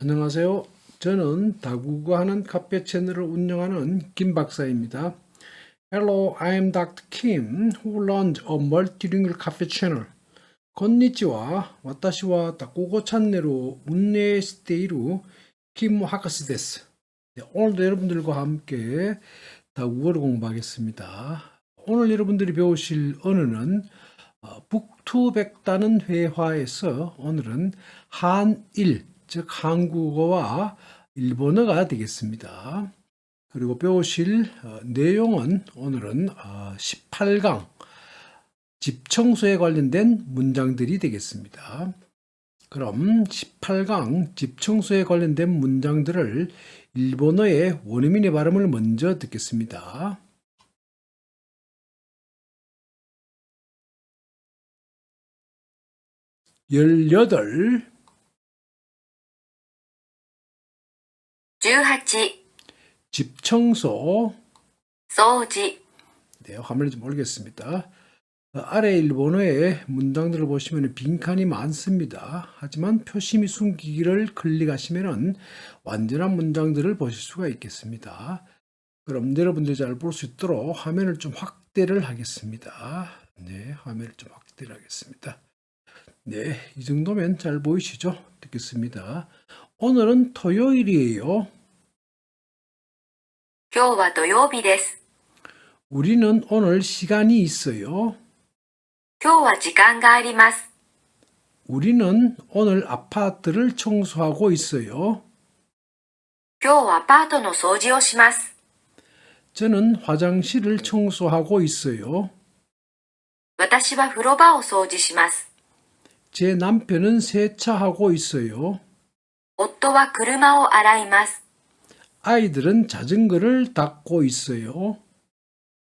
안녕하세요. 저는 다국어 하는 카페 채널을 운영하는 김 박사입니다. Hello, I'm Dr. Kim, who runs a multilingual cafe channel. こんにちは。私は多国語チャンネルを運営している김博士です. 네, 오늘도 여러분들과 함께 다국어를 공부하겠습니다. 오늘 여러분들이 배우실 언어는 어, 북투백다는 회화에서 오늘은 한일, 즉 한국어와 일본어가 되겠습니다. 그리고 배우실 어, 내용은 오늘은 어, 18강 집 청소에 관련된 문장들이 되겠습니다. 그럼 18강 집 청소에 관련된 문장들을 일본어의 원어민의 발음을 먼저 듣겠습니다. 18 18 집 청소 掃除 네, 화면을 좀 올리겠습니다. 어, 아래 일본어의 문장들을 보시면 빈칸이 많습니다. 하지만 표심이 숨기기를 클릭하시면 완전한 문장들을 보실 수가 있겠습니다. 그럼 여러분들이 잘 볼 수 있도록 화면을 좀 확대를 하겠습니다. 네, 화면을 좀 확대를 하겠습니다. 네, 이 정도면 잘 보이시죠? 듣겠습니다. 오늘은 토요일이에요. 今日は土曜日です。 우리는 오늘 시간이 있어요. 今日は時間があります。 우리는 오늘 아파트를 청소하고 있어요. 今日はアパートの掃除をします。 저는 화장실을 청소하고 있어요. 私は風呂場を掃除します。 제 남편은 세차하고 있어요. 夫は車を洗います。 아이들은 자전거를 닦고 있어요.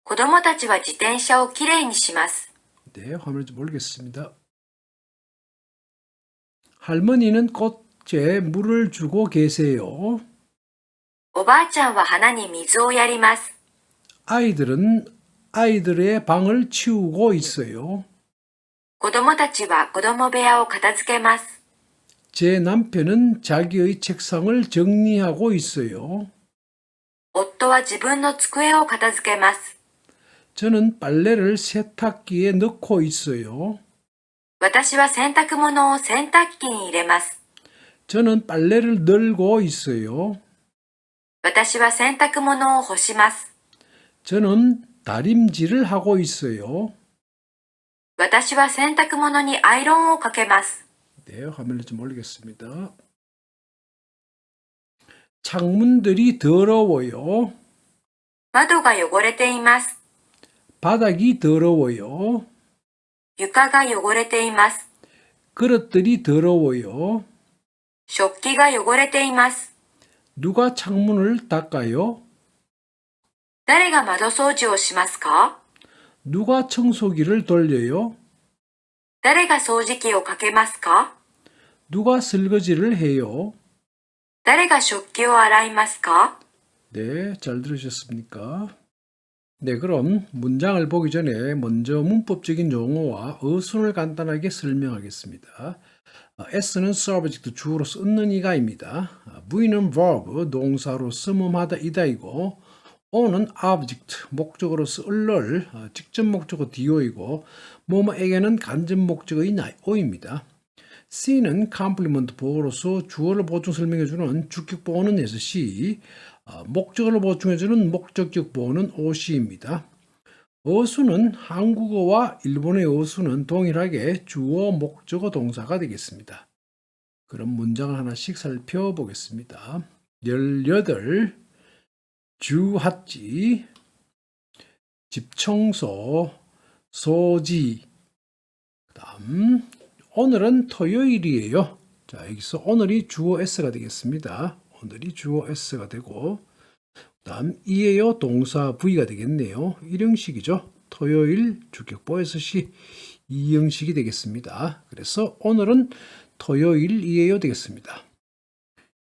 子供たちは自転車をきれいにします。 네, 화면을 좀 올리겠습니다. 할머니는 꽃에 물을 주고 계세요. おばあちゃんは花に水をやります。 아이들은 아이들의 방을 치우고 있어요. 子供たちは子供部屋を片付けます。 제 남편은 자기의 책상을 정리하고 있어요. 夫は自分の机を片付けます。 저는 빨래를 세탁기에 넣고 있어요. 私は洗濯物を洗濯機に入れます。 저는 빨래를 널고 있어요. 私は洗濯物を干します。 저는 다림질을 하고 있어요. 私は洗濯物にアイロンをかけます。 네, 화면을 좀 올리겠습니다. 창문들이 더러워요. 窓が汚れています。 바닥이 더러워요. 床が汚れています。 그릇들이 더러워요. 食器が汚れています。 누가 창문을 닦아요? 誰が窓掃除をしますか 누가 청소기를 돌려요? 誰が掃除機をかけますか 누가 설거지를 해요? 誰が食器を洗いますか 네, 잘 들으셨습니까? 네, 그럼 문장을 보기 전에 먼저 문법적인 용어와 어순을 간단하게 설명하겠습니다. 어, S는 subject 주어로 쓰는 이가입니다. 어, V는 verb 동사로 쓰음하다 이다이고 O는 object 목적으로서 을를 어, 직접 목적어 do이고 뭐뭐에게는 간접 목적어인 o입니다. C는 컴플리먼트 보어로서 주어를 보충 설명해주는 주격 보어는 SC, 어, 목적어를 보충해주는 목적격 보어는 OC입니다. 어수는 한국어와 일본의 어수는 동일하게 주어, 목적어, 동사가 되겠습니다. 그럼 문장을 하나씩 살펴보겠습니다. 18. 주핫지, 집청소, 소지. 그 다음, 오늘은 토요일이에요. 자, 여기서 오늘이 주어 S가 되겠습니다. 오늘이 주어 S가 되고, 그 다음, 이에요 동사 V가 되겠네요. 일형식이죠. 토요일 주격보에서 시 이형식이 되겠습니다. 그래서 오늘은 토요일이에요 되겠습니다.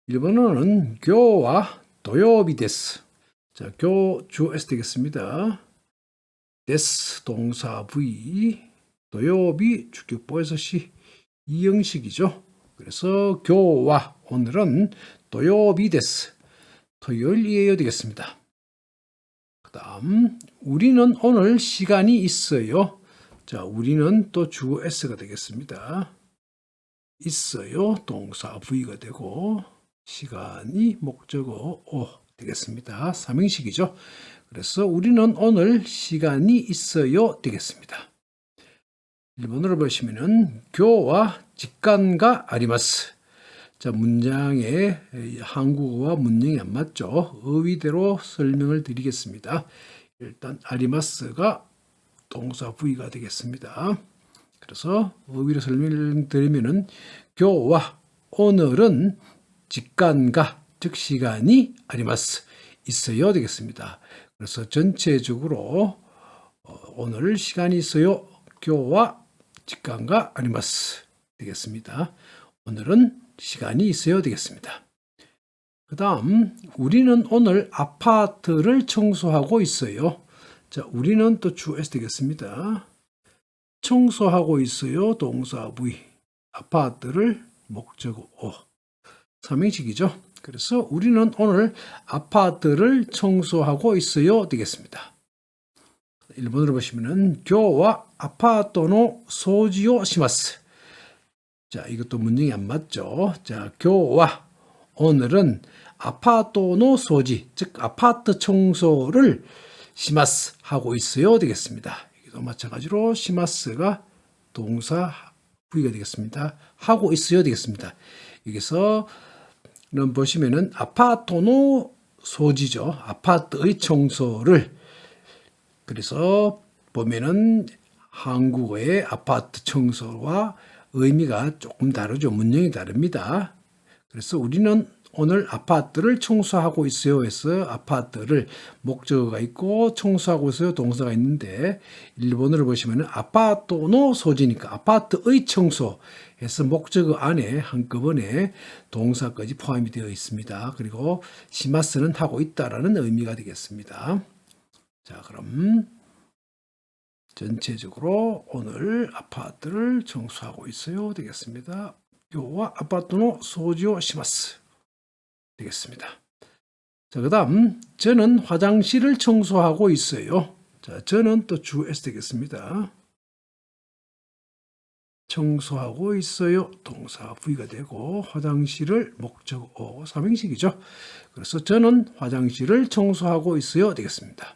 일본어는 교와 도요비 데스. 자, 교 주어 S 되겠습니다. 데스 동사 V 도요비 주격보에서 시 이형식이죠. 그래서 교와 오늘은 토요비 데스. 토요일이에요 되겠습니다. 그 다음 우리는 오늘 시간이 있어요. 자, 우리는 또 주어 S가 되겠습니다. 있어요. 동사 V가 되고 시간이 목적어 O 되겠습니다. 삼행식이죠. 그래서 우리는 오늘 시간이 있어요 되겠습니다. 1번으로 보시면은 교와 직관가 아리마스. 자, 문장에 한국어와 문장이 안 맞죠. 의의대로 설명을 드리겠습니다. 일단 아리마스가 동사 V가 되겠습니다. 그래서 의의로 설명드리면은 교와 오늘은 직관가 즉 시간이 아리마스 있어요 되겠습니다. 그래서 전체적으로 어, 오늘 시간이 있어요. 교와 직관가 아리마스 되겠습니 다. 오늘은 시간이 있어요 되겠습니다. 그 다음 우리는 오늘 아파트를 청소하고 있어요. 자, 우리는 또주 S 되겠습니다. 청소하고 있어요. 동사 V. 아파트를 목적어 O. 삼행식이죠. 그래서 우리는 오늘 아파트를 청소하고 있어요. 되겠습니다. 1번으로 보시면은 교와 아파트노 소지오 시마스. 자, 이것도 문장이 안 맞죠. 자, 교와 오늘은 아파트노 소지, 즉 아파트 청소를 시마스 하고 있어요. 되겠습니다. 여기도 마찬가지로 시마스가 동사 V가 되겠습니다. 하고 있어요. 되겠습니다. 여기서 는 보시면은 아파트노 소지죠. 아파트의 청소를 그래서 보면은 한국어의 아파트 청소와 의미가 조금 다르죠. 문형이 다릅니다. 그래서 우리는 오늘 아파트를 청소하고 있어요 해서 아파트를 목적어가 있고 청소하고 있어요 동사가 있는데 일본어를 보시면 아파트노 소지니까 아파트의 청소 해서 목적어 안에 한꺼번에 동사까지 포함이 되어 있습니다. 그리고 시마스는 하고 있다라는 의미가 되겠습니다. 자 그럼 전체적으로 오늘 아파트를 청소하고 있어요 되겠습니다. 요와 아파트노 소지오 시마스 되겠습니다. 자, 그 다음, 저는 화장실을 청소하고 있어요. 자, 저는 또주 S 되겠습니다. 청소하고 있어요. 동사 V가 되고, 화장실을 목적 O, 삼행식이죠. 그래서 저는 화장실을 청소하고 있어요. 되겠습니다.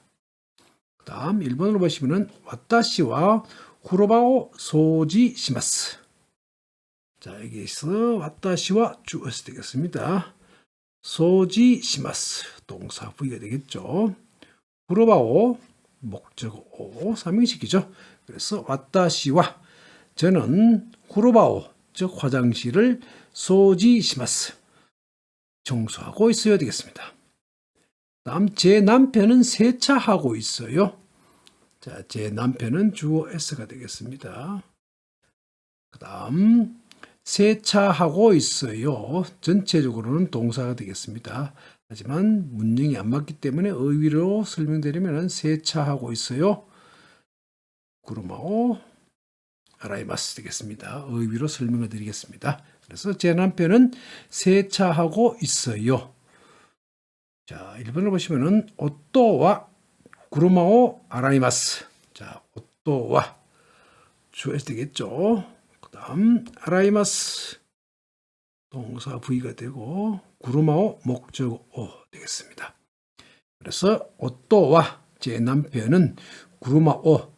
그 다음, 1번으로 보시면은, 와타시와 후로바오 소지 시마스. 자, 여기서 와타시와 주 S 되겠습니다. 소지 시마스 동사 V가 되겠죠. 부르바오 목적어 오 삼행식이죠. 그래서 와타시와 저는 후르바오 즉 화장실을 소지 시마스 청소하고 있어야 되겠습니다. 다음 제 남편은 세차하고 있어요. 자, 제 남편은 주어 S가 되겠습니다. 그 다음 세차하고 있어요. 전체적으로는 동사가 되겠습니다. 하지만 문형이 안 맞기 때문에 의위로 설명드리면 세차하고 있어요. 구르마오 아라이마스 되겠습니다. 의위로 설명을 드리겠습니다. 그래서 제 남편은 세차하고 있어요. 자, 1번을 보시면은 오또와 구르마오 아라이마스. 자, 오또와 주에서 되겠죠. 다음 아라이마스 동사 V가 되고 구르마오 목적어 되겠습니다. 그래서 오또와 제 남편은 구르마오 즉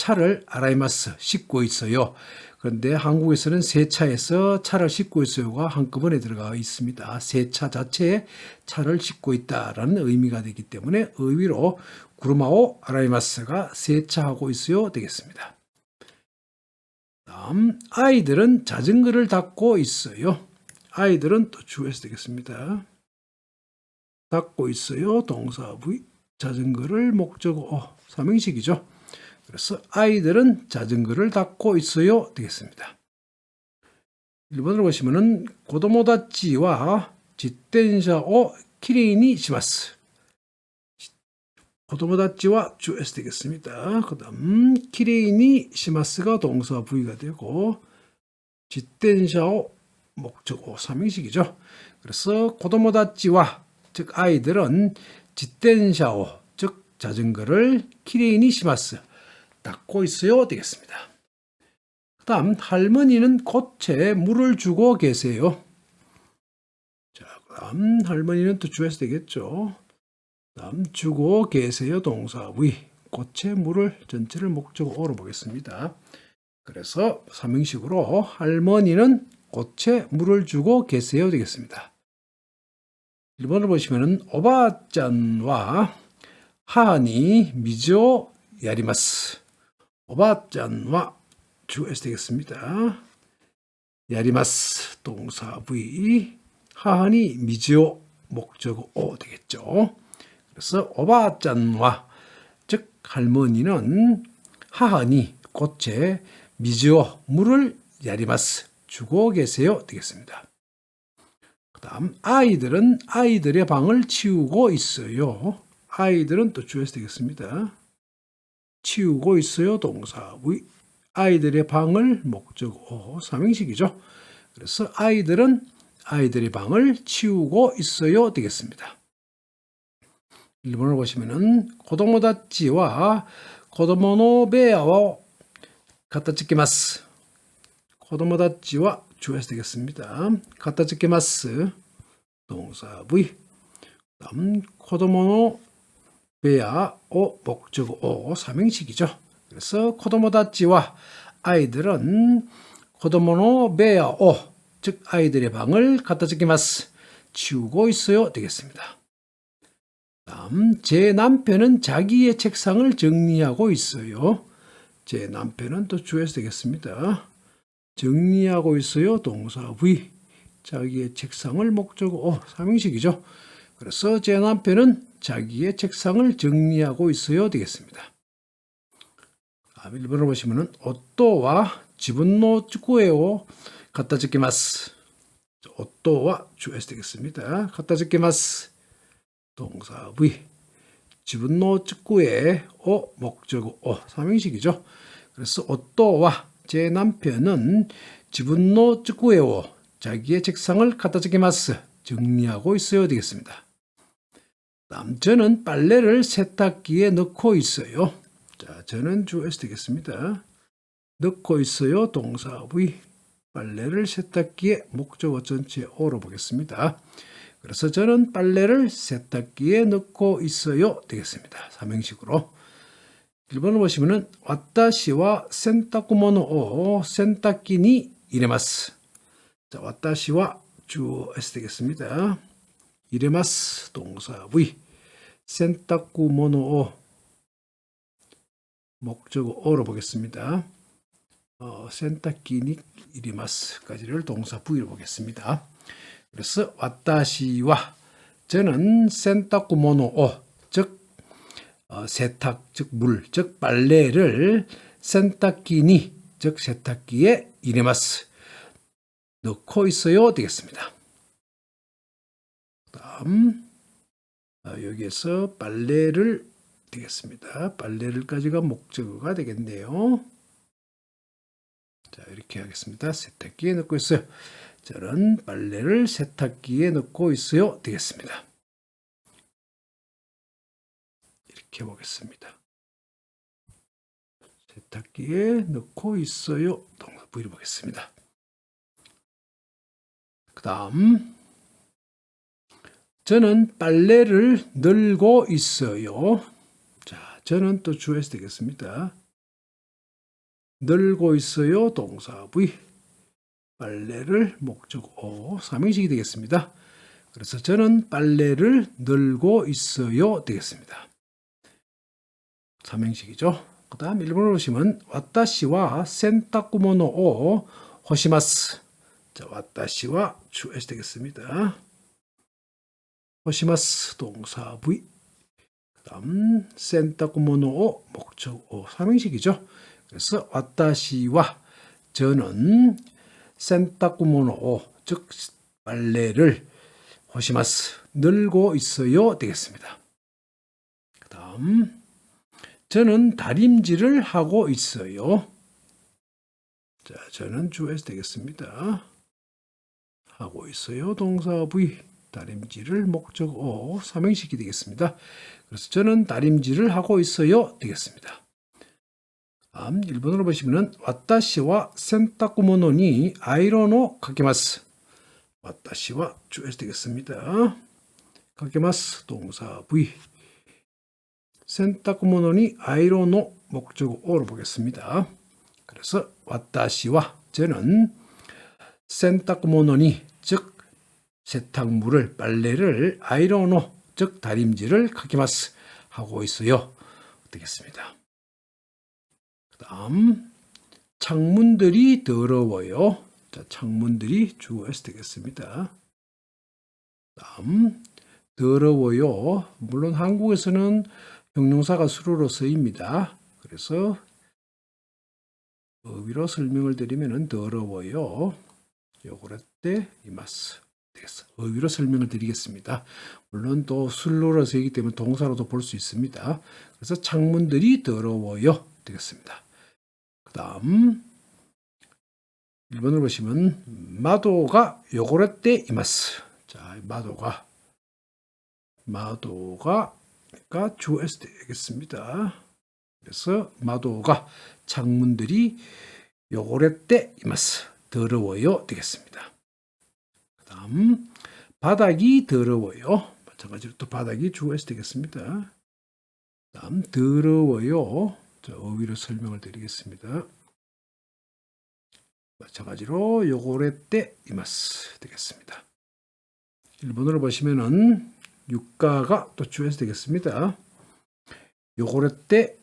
차를 아라이마스 씻고 있어요. 그런데 한국에서는 세차에서 차를 씻고 있어요가 한꺼번에 들어가 있습니다. 세차 자체에 차를 씻고 있다라는 의미가 되기 때문에 의미로 구르마오 아라이마스가 세차하고 있어요 되겠습니다. 다음 아이들은 자전거를 닦고 있어요. 아이들은 또 주에서 되겠습니다. 닦고 있어요. 동사 V 자전거를 목적어 어, 삼행식이죠. 그래서 아이들은 자전거를 닦고 있어요. 되겠습니다. 1번으로 보시면은 고도모다치와 지텐샤오 키레이니 시마스 고도모다치와 주 S 되겠습니다. 그 다음 키레이니 시마스가 동사 V가 되고 지텐샤오 목적어 삼행식이죠. 그래서 고도모다찌와 즉 아이들은 지텐샤오 즉 자전거를 키레이니 시마스 닦고 있어요 되겠습니다. 그 다음 할머니는 꽃에 물을 주고 계세요. 자, 그 다음 할머니는 또 주에서 되겠죠. 다음 주고 계세요 동사 위 꽃에 물을 전체를 목적어로 보겠습니다. 그래서 삼행식으로 할머니는 꽃에 물을 주고 계세요 되겠습니다. 1번을 보시면은 오바짠와 하니 미조 야리마스 오바짠와 주에서 되겠습니다. 야리마스 동사 V 하니 미지오 목적어 오 되겠죠. 그래서 오바짠와 즉 할머니는 하하니 꽃에 미지오 물을 야리마스 주고 계세요 되겠습니다. 그 다음 아이들은 아이들의 방을 치우고 있어요. 아이들은 또 주에서 되겠습니다. 치우고 있어요 동사 V 아이들의 방을 목적어 삼행식이죠. 그래서 아이들은 아이들의 방을 치우고 있어요 되겠습니다. 1번을 보시면은 고도모다치와 고도모노베아와 갖다찍기마스 고도모다치와 주에서 되겠습니다. 갖다찍기마스 동사 V 다음 고도모노 베아오 목적어 오 삼행식이죠. 그래서 코도모다치와 아이들은 코도모노 베아오 즉 아이들의 방을 갖다 적기마스 치우고 있어요 되겠습니다. 다음 제 남편은 자기의 책상을 정리하고 있어요. 제 남편은 또 주에서 되겠습니다. 정리하고 있어요 동사 V 자기의 책상을 목적어 오 삼행식이죠. 그래서 제 남편은 자기의 책상을 정리하고 있어요 되겠습니다. 아, 1번을 보시면은 오또와 지분노 쭈꾸에오 갖다 적기마스 오또와 주에서 되겠습니다. 갖다 적기마스 동사 V 지분노 쭈꾸에 오 목적어 오 삼행식이죠. 그래서 오또와 제 남편은 지분노 쭈꾸에오 자기의 책상을 갖다 적기마스 정리하고 있어요 되겠습니다. 저는 빨래를 세탁기에 넣고 있어요. 자, 저는 주에서 되겠습니다. 넣고 있어요. 동사 V. 빨래를 세탁기에 목적어 전체 오로 보겠습니다. 그래서 저는 빨래를 세탁기에 넣고 있어요. 되겠습니다. 삼행식으로. 1번을 보시면은 와타시와 센타쿠모노 오 센타키니 이레마스. 자, 와타시와 주에서 되겠습니다. 이레마스 동사 V 센타쿠 모노 목적어 오로 보겠습니다. 어, 센타키니 이리마스까지를 동사 V로 보겠습니다. 그래서 와타시와 저는 센타쿠 모노 즉 어, 세탁 즉 물 즉 빨래를 센타키니 즉 세탁기에 이리마스 넣고 있어요 되겠습니다. 다음 아, 여기에서 빨래를 되겠습니다. 빨래를까지가 목적어가 되겠네요. 자 이렇게 하겠습니다. 세탁기에 넣고 있어요. 저는 빨래를 세탁기에 넣고 있어요. 되겠습니다. 이렇게 보겠습니다. 세탁기에 넣고 있어요. 동사 V를 보겠습니다. 그 다음 저는 빨래를 널고 있어요. 자, 저는 또 주에서 되겠습니다. 널고 있어요. 동사 V. 빨래를 목적 O. 삼행식이 되겠습니다. 그래서 저는 빨래를 널고 있어요. 되겠습니다. 삼행식이죠. 그 다음 1번을 보시면 와타시와 센타쿠모노 오 호시마스. 자, 와타시와 주에서 되겠습니다. 호시마스 동사 V 그다음 센타쿠모노 목적어 삼행식이죠. 그래서 와타시와 저는 센타쿠모노 즉 빨래를 호시마스 늘고 있어요 되겠습니다. 그다음 저는 다림질을 하고 있어요. 자, 저는 주에서 되겠습니다. 하고 있어요. 동사 V 다림질을 목적 O 삼행식이 되겠습니다. 그래서 저는 다림질을 하고 있어요 되겠습니다. 다음 1번으로 보시면은 와타시와 센타쿠모노니 아이로노 카케마스 와타시와 주에서 되겠습니다. 카케마스 동사 V 센타쿠모노니 아이로노 목적 O로 보겠습니다. 그래서 와타시와 저는 센타쿠모노니 즉 세탁물을 빨래를 아이로노 즉 다림질을 카키마스 하고 있어요. 되겠습니다. 그 다음 창문들이 더러워요. 자, 창문들이 주어에서 되겠습니다. 다음 더러워요. 물론 한국에서는 형용사가 수로로 쓰입니다. 그래서 의미로 설명을 드리면은 더러워요. 요거레때 이마스 되겠어. 의미로 설명을 드리겠습니다. 물론 또 술로로 쓰이기 때문에 동사로도 볼 수 있습니다. 그래서 창문들이 더러워요 되겠습니다. 그 다음 1번을 보시면 마도가 요거레때 이마스. 자, 마도가 마도가 가 주어에서 되겠습니다. 그래서 마도가 창문들이 요거레 때 이마스 더러워요 되겠습니다. 그다음 바닥이 더러워요. 마찬가지로 또 바닥이 주어에서 되겠습니다. 다음 더러워요. 자, 어휘로 설명을 드리겠습니다. 마찬가지로 요거레 때 이마스 되겠습니다. 1번으로 보시면은 유가가 또 주에서 되겠습니다. 요거레 때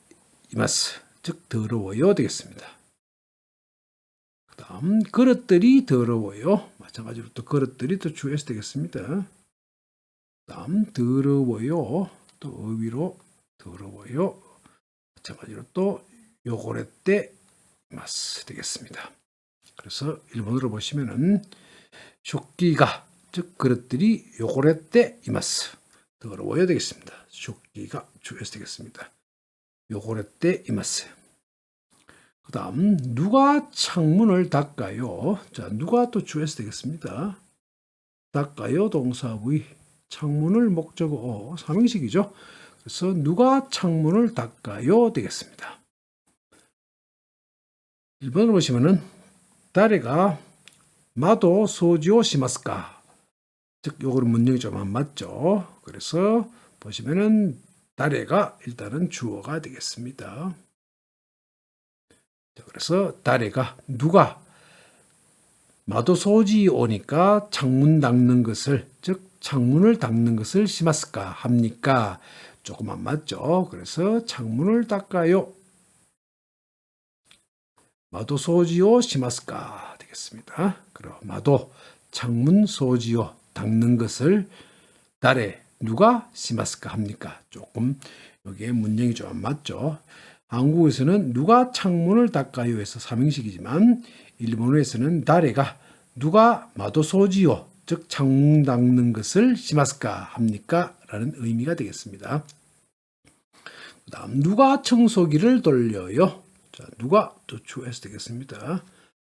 이마스 즉 더러워요 되겠습니다. 그다음 그릇들이 더러워요. 마찬가지로 또 그릇들이 또 주에서 되겠습니다. 다음 더러워요. 또 의위로 더러워요. 마찬가지로 또 요거레 때 이마스 되겠습니다. 그래서 일본어로 보시면은 쇼끼가 즉 그릇들이 요거레 때 이마스 더러워야 되겠습니다. 쇼끼가 주에서 되겠습니다. 요거레 때 이마스. 그 다음 누가 창문을 닦아요? 자 누가 또 주에서 되겠습니다. 닦아요 동사 V 창문을 목적어 삼행식이죠. 그래서 누가 창문을 닦아요 되겠습니다. 1번을 보시면은誰が 마도 소지오 시마스까 즉 요거는 문형이 좀 안 맞죠. 그래서 보시면은 다레가 일단은 주어가 되겠습니다. 자, 그래서 다레가 누가 마도 소지 오니까 창문 닦는 것을 즉 창문을 닦는 것을 심었을까 합니까? 조금 안 맞죠. 그래서 창문을 닦아요. 마도 소지오 심었을까 되겠습니다. 그럼 마도 창문 소지오 닦는 것을 달에 누가 심었을까 합니까? 조금 여기에 문형이 좀 안 맞죠. 한국에서는 누가 창문을 닦아요 해서 삼행식이지만 일본어에서는 달에가 누가 마도 소지요 즉 창문 닦는 것을 심었을까 합니까? 라는 의미가 되겠습니다. 그 다음 누가 청소기를 돌려요? 자 누가 또 주에서 되겠습니다.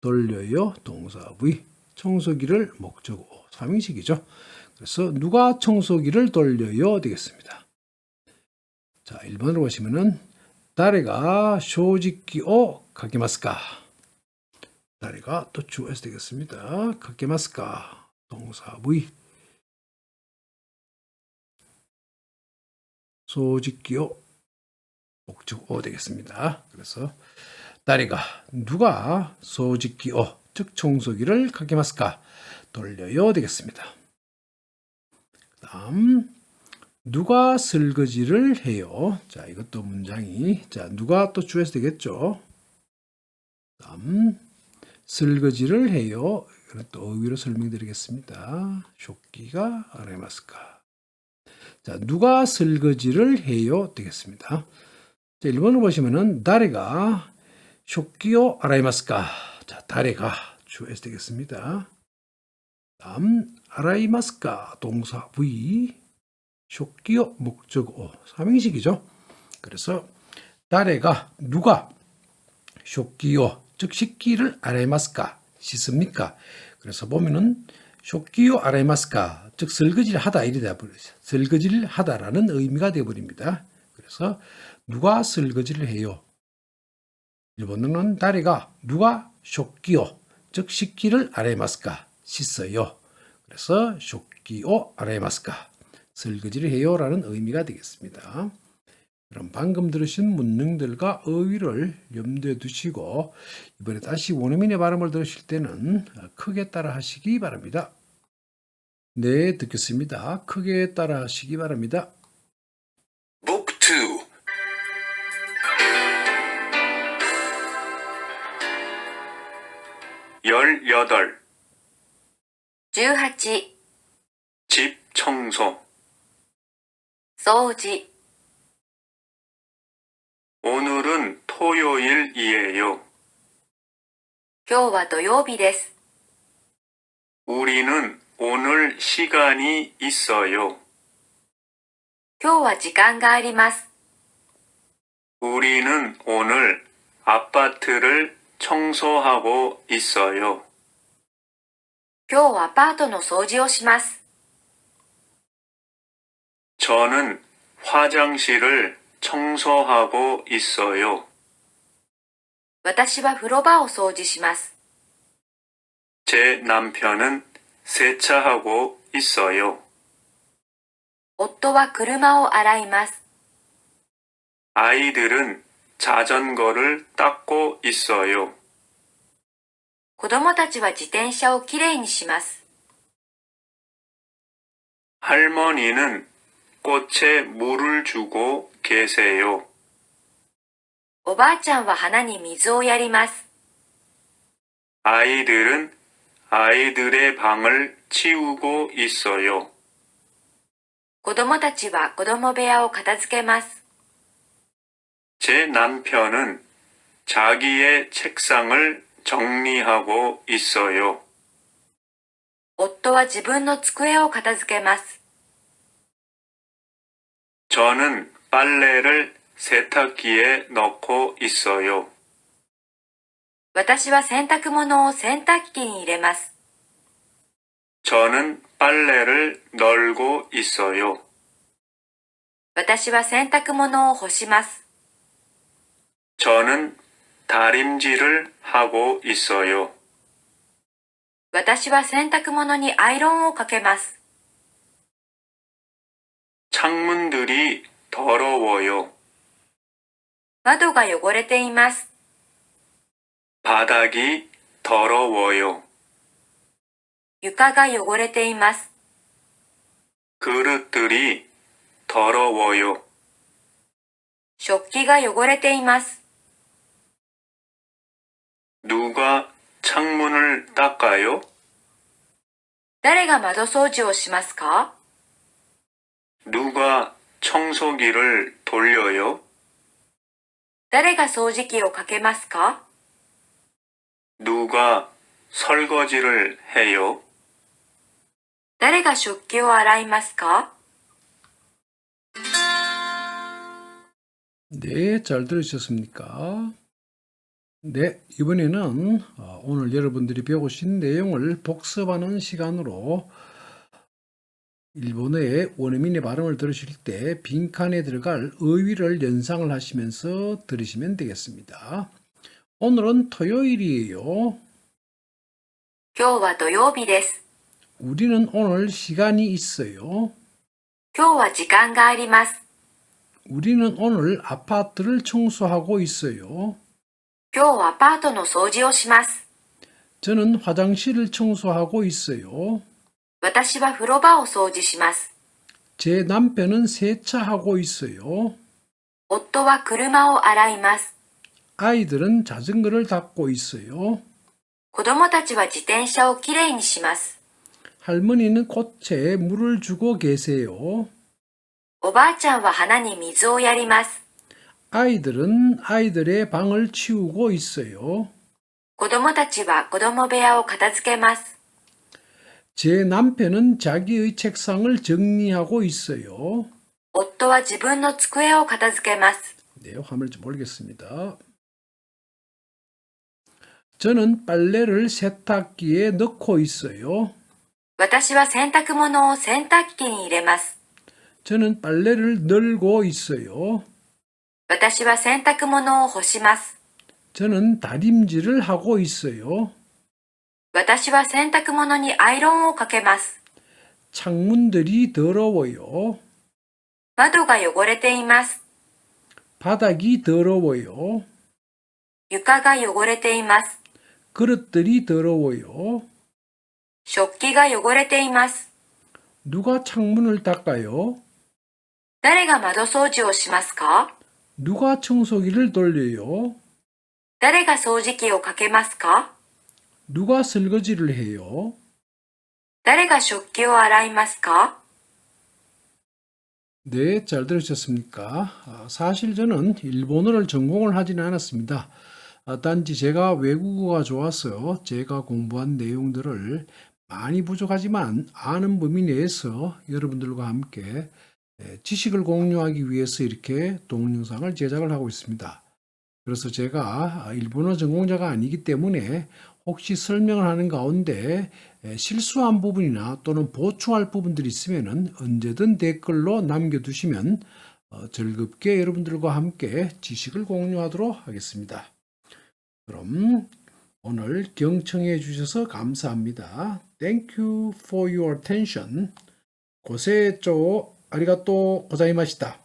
돌려요 동사 V 청소기를 목적어 삼행식이죠. 그래서 누가 청소기를 돌려요 되겠습니다. 자, 1번으로 보시면은 誰が正直をかけますか誰が또 주어서 되겠습니다. かけますか 동사 V 소직기요 목적어 되겠습니다. 그래서 誰が 누가 소직기요 즉 청소기를 かけますか 돌려요 되겠습니다. 다음 누가 설거지를 해요? 자, 이것도 문장이 자, 누가 또 주에서 되겠죠? 다음 설거지를 해요. 이것도 어휘로 설명드리겠습니다. 쇼끼가 아레마스카. 자, 누가 설거지를 해요? 되겠습니다. 자, 1번을 보시면은 다레가 쇼끼요 아라이마스카. 자, 다레가 주에서 되겠습니다. 다음 아라이마스카 동사 V 쇼끼요 목적어 삼행식이죠. 그래서 다레가 누가 쇼끼요 즉 식기를 아라이마스카 씻습니까? 그래서 보면은 쇼끼요 아레마스카 즉 설거지를 하다 이리 돼버리죠. 설거지를 하다라는 의미가 되어버립니다. 그래서 누가 설거지를 해요? 일본어는 다리가 누가 쇼끼요 즉 식기를 아레마스카 씻어요. 그래서 쇼끼오 아레마스카 설거지를 해요라는 의미가 되겠습니다. 그럼 방금 들으신 문능들과 어휘를 염두에 두시고 이번에 다시 원어민의 발음을 들으실 때는 크게 따라 하시기 바랍니다. 네, 듣겠습니다. 크게 따라 하시기 바랍니다. Book 2 18. 18、집 청소. 掃除、 오늘은 토요일이에요. 今日は土曜日です。 우리는 오늘 시간이 있어요. 今日は時間があります。 우리는 오늘 아파트를 청소하고 있어요. 今日はアパートの掃除をします。 저는 화장실을 청소하고 있어요. 私は風呂場を掃除します。 제 남편은 세차하고 있어요. 夫は車を洗います。 아이들은 자전거를 닦고 있어요. 子供たちは自転車をきれいにします。 할머니는 꽃에 물을 주고 계세요. おばあちゃんは花に水をやります。 아이들은 아이들의 방을 치우고 있어요. 子供たちは子供部屋を片付けます。 제 남편은 자기의 책상을 정리하고 있어요. 夫は自分の机を片付けます。 저는 빨래를 세탁기에 넣고 있어요. 私は洗濯物を洗濯機に入れます。 저는 빨래를 널고 있어요. 私は洗濯物を干します。 저는 다림질을 하고 있어요. 私は洗濯物にアイロンをかけます。 창문들이 더러워요. 窓が汚れています。 바닥이 더러워요. 床が汚れています。 그릇들이 더러워요. 食器が汚れています。 누가 창문을 닦아요? 誰が窓掃除をしますか 누가 청소기를 돌려요? 誰が掃除機をかけますか 누가 설거지를 해요? 誰が食器を洗いますか 네, 잘 들으셨습니까? 네, 이번에는 어, 오늘 여러분들이 배우신 내용을 복습하는 시간으로 일본어의 원어민의 발음을 들으실 때 빈칸에 들어갈 어휘를 연상을 하시면서 들으시면 되겠습니다. 오늘은 토요일이에요. 今日は土曜日です。 우리는 오늘 시간이 있어요. 今日は時間があります。 우리는 오늘 아파트를 청소하고 있어요. 今日はアパートの掃除をします。 저는 화장실을 청소하고 있어요. 私は風呂場を掃除します。 제 남편은 세차하고 있어요. 夫は車を洗います。 아이들은 자전거를 닦고 있어요. 子供たちは自転車をきれいにします。 할머니는 꽃에 물을 주고 계세요. おばあちゃんは花に水をやります。 아이들은 아이들의 방을 치우고 있어요. 子供たちは子供部屋を片付けます。 제 남편은 자기의 책상을 정리하고 있어요. 夫は自分の机を片付けます。 네, 화면을 좀 올리겠습니다. 저는 빨래를 세탁기에 넣고 있어요. 私は洗濯物を洗濯機に入れます。 저는 빨래를 널고 있어요. 私は洗濯物を干します。 저는 다림질을 하고 있어요. 私は洗濯物にアイロンをかけます。 창문들이 더러워요. 窓が汚れています。 바닥이 더러워요. 床が汚れています。 그릇들이 더러워요. 食器が汚れています。 누가 창문을 닦아요? 誰が窓掃除をしますか 누가 청소기를 돌려요? 誰が掃除機をかけますか 누가 설거지를 해요? 誰が食器を洗いますか 네, 잘 들으셨습니까? 아, 사실 저는 일본어를 전공을 하지는 않았습니다. 아, 단지 제가 외국어가 좋아서 제가 공부한 내용들을 많이 부족하지만 아는 범위 내에서 여러분들과 함께 예, 지식을 공유하기 위해서 이렇게 동영상을 제작을 하고 있습니다. 그래서 제가 일본어 전공자가 아니기 때문에 혹시 설명을 하는 가운데 에, 실수한 부분이나 또는 보충할 부분들이 있으면 언제든 댓글로 남겨두시면 어, 즐겁게 여러분들과 함께 지식을 공유하도록 하겠습니다. 그럼 오늘 경청해 주셔서 감사합니다. Thank you for your attention. 고세조 아리가또 고자이마시다.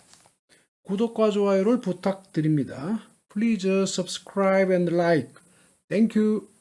구독과 좋아요를 부탁드립니다. Please subscribe and like. Thank you.